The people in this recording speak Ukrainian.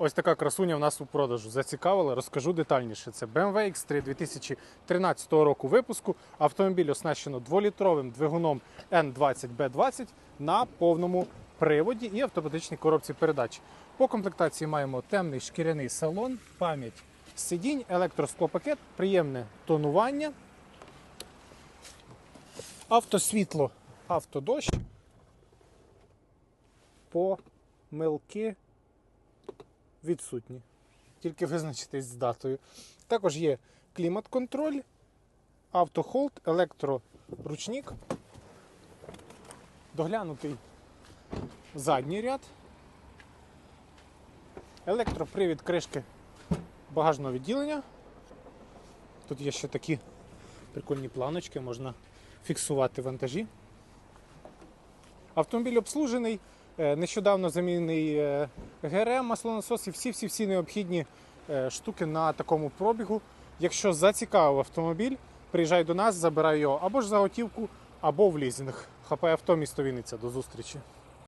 Ось така красуня в нас у продажу. Зацікавила, розкажу детальніше. Це BMW X3 2013 року випуску. Автомобіль оснащено 2-літровим двигуном N20B20 на повному приводі і автоматичній коробці передач. По комплектації маємо темний шкіряний салон, пам'ять сидінь, електросклопакет, приємне тонування, автосвітло, автодощ, помилки відсутні. Тільки визначитись з датою. Також є клімат-контроль, автохолд, електроручник, доглянутий задній ряд, електропривід кришки багажного відділення. Тут є ще такі прикольні планочки, можна фіксувати вантажі. Автомобіль обслужений, нещодавно замінений е, ГРМ, маслонасос і всі-всі-всі необхідні е, штуки на такому пробігу. Якщо зацікавив автомобіль, приїжджай до нас, забирай його або ж за готівку, або в лізинг. ХП авто місто Вінниця. До зустрічі.